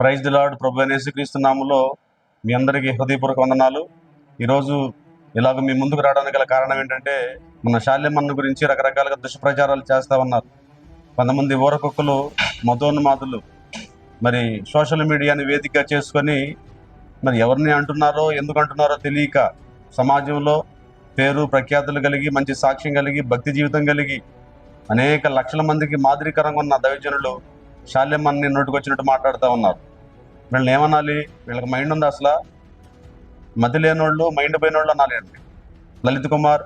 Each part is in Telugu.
ప్రైజ్ ది లార్డ్ ప్రభు క్రీస్తునాములో మీ అందరికీ హృదయపూర్వక వందనాలు. ఈరోజు ఇలాగ మీ ముందుకు రావడానికి గల కారణం ఏంటంటే మన శాల్యమన్న గురించి రకరకాలుగా దుష్ప్రచారాలు చేస్తూ ఉన్నారు. కొంతమంది ఊరకొక్కలు మతోన్మాదులు మరి సోషల్ మీడియాని వేదిక చేసుకొని మరి ఎవరిని అంటున్నారో ఎందుకు అంటున్నారో తెలియక సమాజంలో పేరు ప్రఖ్యాతులు కలిగి మంచి సాక్ష్యం కలిగి భక్తి జీవితం కలిగి అనేక లక్షల మందికి మాదిరికరంగా ఉన్న దైవజనులు శాల్యమ్మని నోటుకొచ్చినట్టు మాట్లాడుతూ ఉన్నారు. వీళ్ళని ఏమనాలి వీళ్ళకి మైండ్ ఉంది అసలు? మతి లేనోళ్ళు మైండ్ పోయినోళ్ళు అండి. లలిత్ కుమార్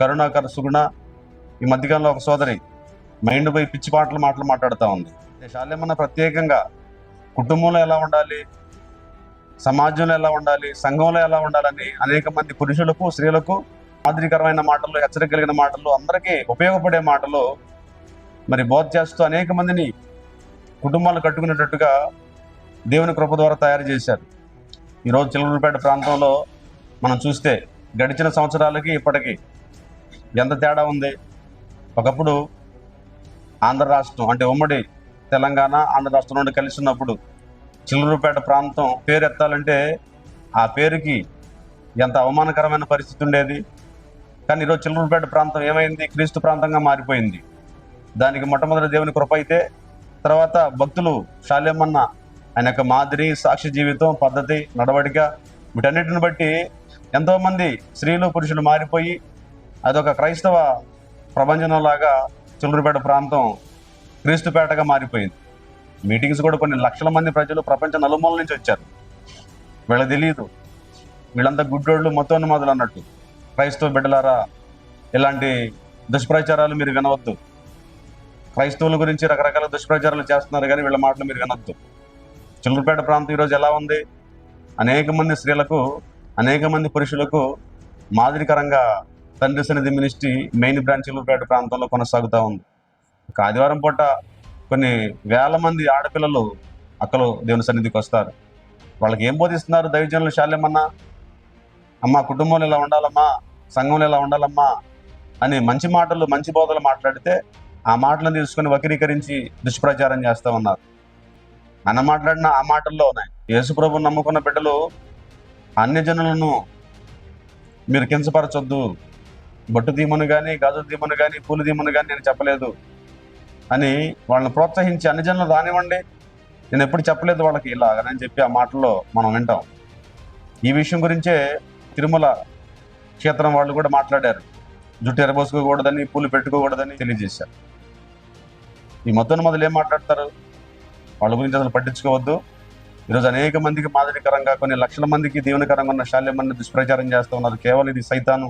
కరుణాకర్ సుగుణ ఈ మధ్యకాలంలో ఒక సోదరి. మైండ్ పోయి పిచ్చి పాటలు మాటలు మాట్లాడుతూ ఉంది. శాల్యమన్న ప్రత్యేకంగా కుటుంబంలో ఎలా ఉండాలి? సమాజంలో ఎలా ఉండాలి? సంఘంలో ఎలా ఉండాలని అనేక మంది పురుషులకు స్త్రీలకు మాదిరికరమైన మాటలు హెచ్చరిక కలిగిన మాటలు అందరికీ ఉపయోగపడే మాటలు మరి బోధ చేస్తూ అనేక మందిని కుటుంబాలు కట్టుకునేటట్టుగా దేవుని కృప ద్వారా తయారు చేశారు. ఈరోజు చిలకలపేట ప్రాంతంలో మనం చూస్తే గడిచిన సంవత్సరాలకి ఇప్పటికీ ఎంత తేడా ఉంది? ఒకప్పుడు ఆంధ్ర రాష్ట్రం అంటే ఉమ్మడి తెలంగాణ ఆంధ్ర రాష్ట్రం నుండి కలిసి ఉన్నప్పుడు చిల్లూరుపేట ప్రాంతం పేరు ఎత్తాలంటే ఆ పేరుకి ఎంత అవమానకరమైన పరిస్థితి ఉండేది? కానీ ఈరోజు చిల్లూరుపేట ప్రాంతం ఏమైంది? క్రీస్తు ప్రాంతంగా మారిపోయింది. దానికి మొట్టమొదటి దేవుని కృప అయితే తర్వాత భక్తులు షాలేమన్న ఆయన యొక్క మాదిరి సాక్షి జీవితం పద్ధతి నడవడిక వీటన్నిటిని బట్టి ఎంతోమంది స్త్రీలు పురుషులు మారిపోయి అదొక క్రైస్తవ ప్రభంజనంలాగా చిల్లూరుపేట ప్రాంతం క్రీస్తుపేటగా మారిపోయింది. మీటింగ్స్ కూడా కొన్ని లక్షల మంది ప్రజలు ప్రపంచ నలుమూల నుంచి వచ్చారు. వీళ్ళ తెలియదు వీళ్ళంతా గుడ్డోళ్ళు మొత్తం మొదలు అన్నట్టు. క్రైస్తవ బిడ్డలారా ఇలాంటి దుష్ప్రచారాలు మీరు వినవద్దు. క్రైస్తవుల గురించి రకరకాల దుష్ప్రచారాలు చేస్తున్నారు కానీ వీళ్ళ మాటలు మీరు వినొద్దు. చిల్లరపేట ప్రాంతం ఈరోజు ఎలా ఉంది? అనేక మంది స్త్రీలకు అనేక మంది పురుషులకు మాదిరికరంగా తండ్రి సన్నిధి మినిస్ట్రీ మెయిన్ బ్రాంచ్ చిల్లరపేట ప్రాంతంలో కొనసాగుతూ ఉంది. ఒక ఆదివారం పూట కొన్ని వేల మంది ఆడపిల్లలు అక్కలు దేవుని సన్నిధికి వస్తారు. వాళ్ళకి ఏం బోధిస్తున్నారు? దైవజనులు శాల్యమన్నా? అమ్మా కుటుంబంలో ఇలా ఉండాలమ్మా సంఘంలో ఇలా ఉండాలమ్మా అని మంచి మాటలు మంచి బోధలు మాట్లాడితే ఆ మాటలను తీసుకొని వక్రీకరించి దుష్ప్రచారం చేస్తూ ఉన్నారు. అన్న మాట్లాడిన ఆ మాటల్లో ఉన్నాయి. యేసుప్రభు నమ్ముకున్న బిడ్డలు అన్య జనులను మీరు కించపరచొద్దు. బొట్టు దీమును కానీ గాజు దీమును కానీ పూలు దీమును కానీ నేను చెప్పలేదు అని వాళ్ళని ప్రోత్సహించి అన్ని జనులు రానివ్వండి. నేను ఎప్పుడు చెప్పలేదు వాళ్ళకి ఇలాగని చెప్పి ఆ మాటల్లో మనం వింటాం. ఈ విషయం గురించే తిరుమల క్షేత్రం వాళ్ళు కూడా మాట్లాడారు. జుట్టు ఎరబోసుకోకూడదని పూలు పెట్టుకోకూడదని తెలియజేశారు. ఈ మొత్తం మొదలు ఏం మాట్లాడతారు? వాళ్ళ గురించి అసలు పట్టించుకోవద్దు. ఈరోజు అనేక మందికి మాదిరికరంగా కొన్ని లక్షల మందికి దీవెనకరంగా ఉన్న శాల్యమని దుష్ప్రచారం చేస్తూ ఉన్నారు. కేవలం ఇది సైతాను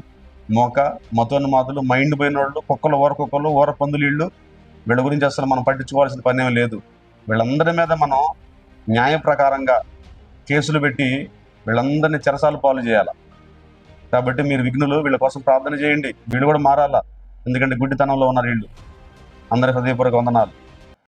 మోక మతోన్మాదులు మైండ్ పోయిన వాళ్ళు కుక్కలు ఓర కుక్కలు ఓర పందులు ఇళ్ళు వీళ్ళ గురించి అసలు మనం పట్టించుకోవాల్సిన పని ఏమీ లేదు. వీళ్ళందరి మీద మనం న్యాయ ప్రకారంగా కేసులు పెట్టి వీళ్ళందరినీ చెరసాలు పాలు చేయాలి? కాబట్టి మీరు విఘ్నులు వీళ్ళ కోసం ప్రార్థన చేయండి. వీళ్ళు కూడా మారాలా? ఎందుకంటే గుడ్డితనంలో ఉన్నారు వీళ్ళు. అందరి హృదయపూర్వక వందనాలు.